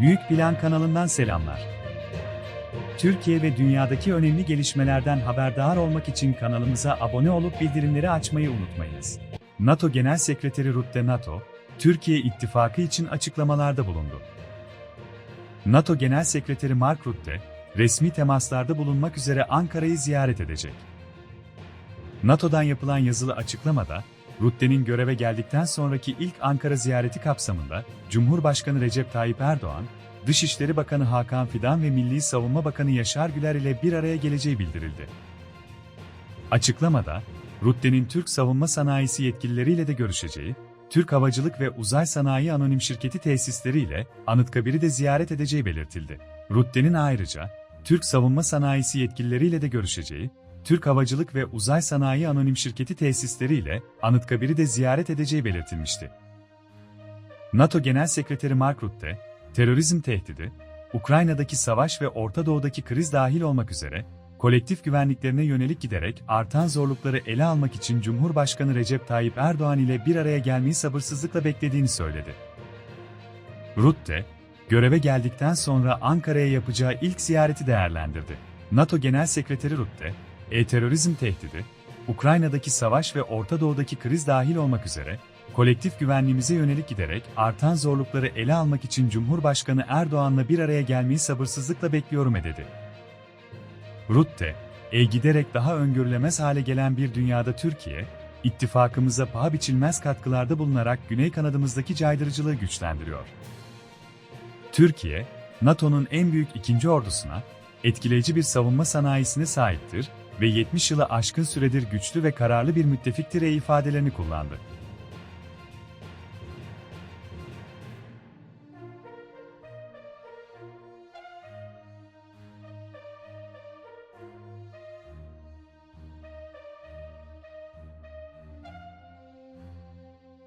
Büyük Plan kanalından selamlar. Türkiye ve dünyadaki önemli gelişmelerden haberdar olmak için kanalımıza abone olup bildirimleri açmayı unutmayınız. NATO Genel Sekreteri Rutte NATO, Türkiye ittifakı için açıklamalarda bulundu. NATO Genel Sekreteri Mark Rutte, resmi temaslarda bulunmak üzere Ankara'yı ziyaret edecek. NATO'dan yapılan yazılı açıklamada, Rutte'nin göreve geldikten sonraki ilk Ankara ziyareti kapsamında, Cumhurbaşkanı Recep Tayyip Erdoğan, Dışişleri Bakanı Hakan Fidan ve Milli Savunma Bakanı Yaşar Güler ile bir araya geleceği bildirildi. Açıklamada, Rutte'nin Türk savunma sanayisi yetkilileriyle de görüşeceği, Türk Havacılık ve Uzay Sanayi Anonim Şirketi tesisleriyle Anıtkabir'i de ziyaret edeceği belirtildi. Rutte'nin ayrıca, Türk savunma sanayisi yetkilileriyle de görüşeceği, Türk Havacılık ve Uzay Sanayi Anonim Şirketi tesisleriyle Anıtkabir'i de ziyaret edeceği belirtilmişti. NATO Genel Sekreteri Mark Rutte, terörizm tehdidi, Ukrayna'daki savaş ve Orta Doğu'daki kriz dahil olmak üzere, kolektif güvenliklerine yönelik giderek artan zorlukları ele almak için Cumhurbaşkanı Recep Tayyip Erdoğan ile bir araya gelmeyi sabırsızlıkla beklediğini söyledi. Rutte, göreve geldikten sonra Ankara'ya yapacağı ilk ziyareti değerlendirdi. NATO Genel Sekreteri Rutte, e-terörizm tehdidi, Ukrayna'daki savaş ve Orta Doğu'daki kriz dahil olmak üzere, kolektif güvenliğimize yönelik giderek artan zorlukları ele almak için Cumhurbaşkanı Erdoğan'la bir araya gelmeyi sabırsızlıkla bekliyorum dedi. Rutte, e giderek daha öngörülemez hale gelen bir dünyada Türkiye, ittifakımıza paha biçilmez katkılarda bulunarak güney kanadımızdaki caydırıcılığı güçlendiriyor. Türkiye, NATO'nun en büyük ikinci ordusuna, etkileyici bir savunma sanayisine sahiptir ve 70 yılı aşkın süredir güçlü ve kararlı bir müttefiktir e ifadelerini kullandı.